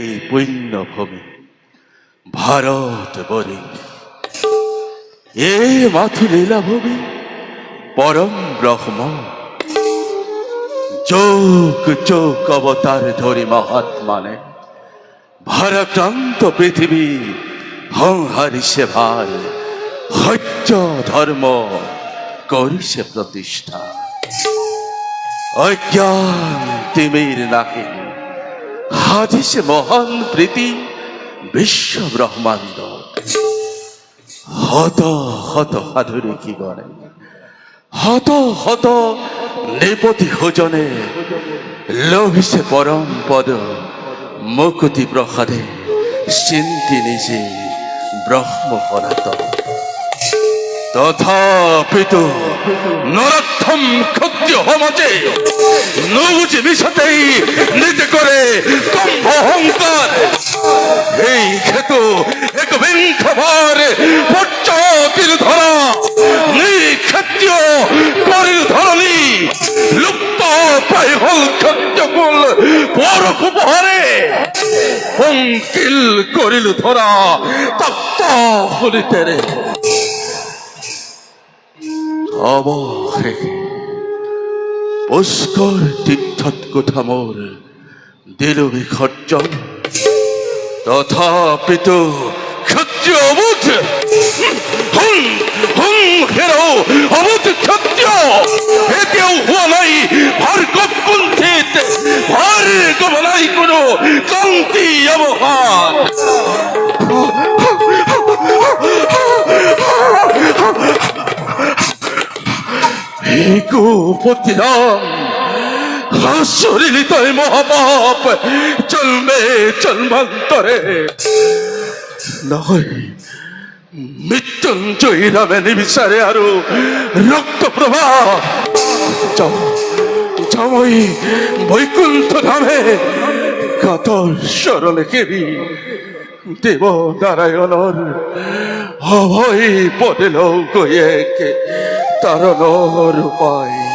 এই পুণ্যভূমি ভারত বরে এ মাথু লীলাভূমি পরম ব্রহ্ম। চোখ চোখ অবতার ধরি মহাত্মানে। ভারাক্রান্ত পৃথিবী হংহারিসে ভার হচ্য ধর্ম করিসে প্রতিষ্ঠা। অজ্ঞান তিমির নাকি হাদিসে মহান প্রীতি, বিশ্ব ব্রহ্মাণ্ড। হত হত হাধুরি কি গণে? হত হত নেপতি হোজনে লোভিসে পরম পদ, মুকুতি প্রসাদে চিন্তি নিজে ব্রহ্ম সনাতন। তথাপিতো নরোত্তম ক্ষত্রিয় সমাজে নবুঝি মিশাতেই নিজে করে কম্ভ অহংকার। এই ক্ষেত এক বিংখবার পশ্চাতির ধরা নিক্ষত্রিয় করিল ধরণী লুপ্ত প্রায় হল ক্ষত্রিয়কুল পরখ উপহারে পঙ্কিল করিল ধরা, তপ্ত হলিতে রে। অবহে পুষ্কর তীর্থত কোথা মোর দিল বিখর্জন তথাপিত ক্ষত্রিয় অবুধ। হুম হুম, হেরো, অবুধ হুয়া নাই, ভার্গব কুণ্ঠিত, ভার্গব নাই কোনো ক্রান্তি অবহার ভিকু পতিরাম শরীরিত মহাপাপ, চলবে চলমান্তরে। নয়, মৃত্যুঞ্জয়ী রামে নিবিচারে আরও রক্ত প্রবাহ। জমই বৈকুণ্ঠ ধামে কত সরলে কেবি। দেব নারায়ণর অভয় পড়ে লোক তারণর উপায়